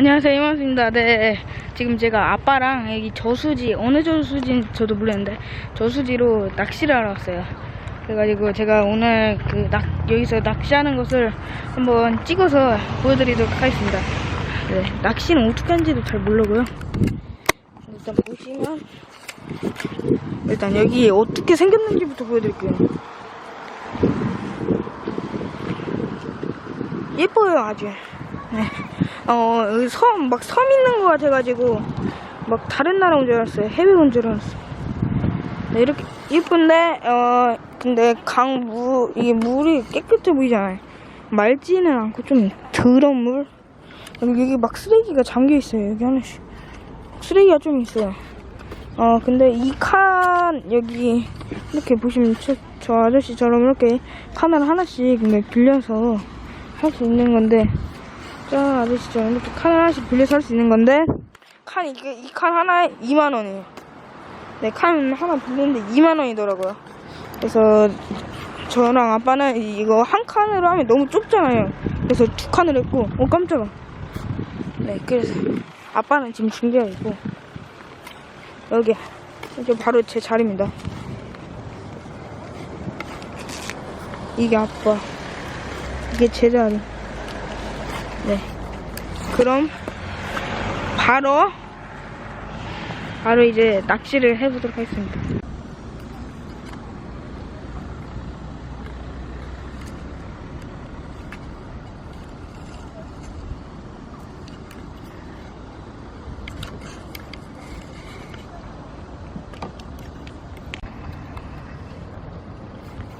안녕하세요 이만수입니다. 네. 지금 제가 아빠랑 여기 저수지 어느 저수지 저도 모르겠는데 저수지로 낚시를 하러 왔어요. 그래가지고 제가 오늘 그 낚, 여기서 낚시하는 것을 한번 찍어서 보여드리도록 하겠습니다. 네. 낚시는 어떻게 하는지도 잘 모르고요. 일단 보시면 일단 여기 어떻게 생겼는지부터 보여드릴게요. 예뻐요 아주 네. 어, 여기 섬, 막 섬 있는 것 같아가지고, 막 다른 나라 온 줄 알았어요. 해외 온 줄 알았어요. 네, 이렇게 예쁜데, 어, 근데 강 물, 이게 물이 깨끗해 보이잖아요. 맑지는 않고 좀 더러운 물. 여기, 막 쓰레기가 잠겨 있어요. 여기 하나씩. 쓰레기가 좀 있어요. 어, 근데 이 칸, 여기, 이렇게 보시면 저, 저 아저씨처럼 이렇게 칸을 하나씩 근데 빌려서 할 수 있는 건데, 자, 아저씨처럼 이렇게 칸 하나씩 빌려서 할 수 있는 건데, 칸, 이게, 이칸 하나에 2만 원이에요. 네, 칸 하나 빌리는데 2만 원이더라고요. 그래서, 저랑 아빠는 이- 이거 한 칸으로 하면 너무 좁잖아요. 그래서 두 칸을 했고, 어, 깜짝아. 네, 그래서, 아빠는 지금 준비하고 있고, 여기, 이게 바로 제 자리입니다. 이게 아빠. 이게 제 자리. 네. 그럼 바로 바로 이제 낚시를 해보도록 하겠습니다.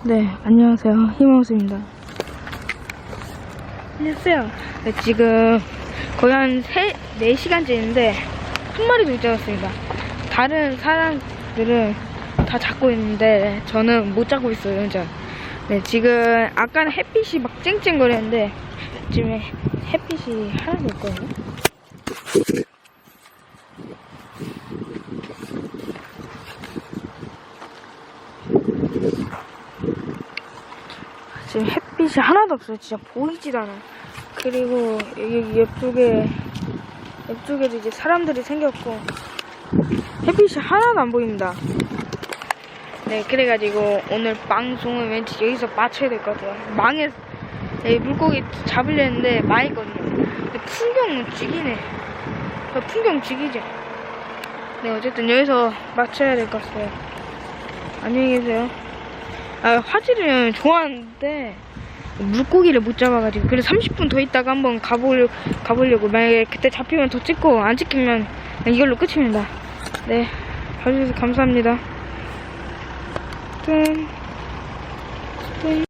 네, 안녕하세요. 희망수입니다. 안녕하세요. 네, 지금 거의 한 3, 4시간째인데 한 마리도 못 잡았습니다. 다른 사람들은 다 잡고 있는데 저는 못 잡고 있어요, 혼자. 네, 지금 아까는 햇빛이 막 쨍쨍거렸는데 지금 햇빛이 하나도 없거든요. 햇빛이 하나도 없어요. 진짜 보이지도 않아요. 그리고 여기 옆쪽에 옆쪽에도 이제 사람들이 생겼고 햇빛이 하나도 안 보입니다. 네, 그래가지고 오늘 방송은 왠지 여기서 마쳐야 될 것 같아요. 망해 네, 물고기 잡으려는데 망했거든요. 근데 풍경은 죽이네. 저 풍경 죽이죠. 네, 어쨌든 여기서 마쳐야 될 것 같아요. 안녕히 계세요. 아, 화질은 좋았는데 물고기를 못 잡아가지고 그래서 30분 더 있다가 한번 가보려, 가보려고 만약에 그때 잡히면 더 찍고 안 찍히면 이걸로 끝입니다 네 봐주셔서 감사합니다 짠. 짠.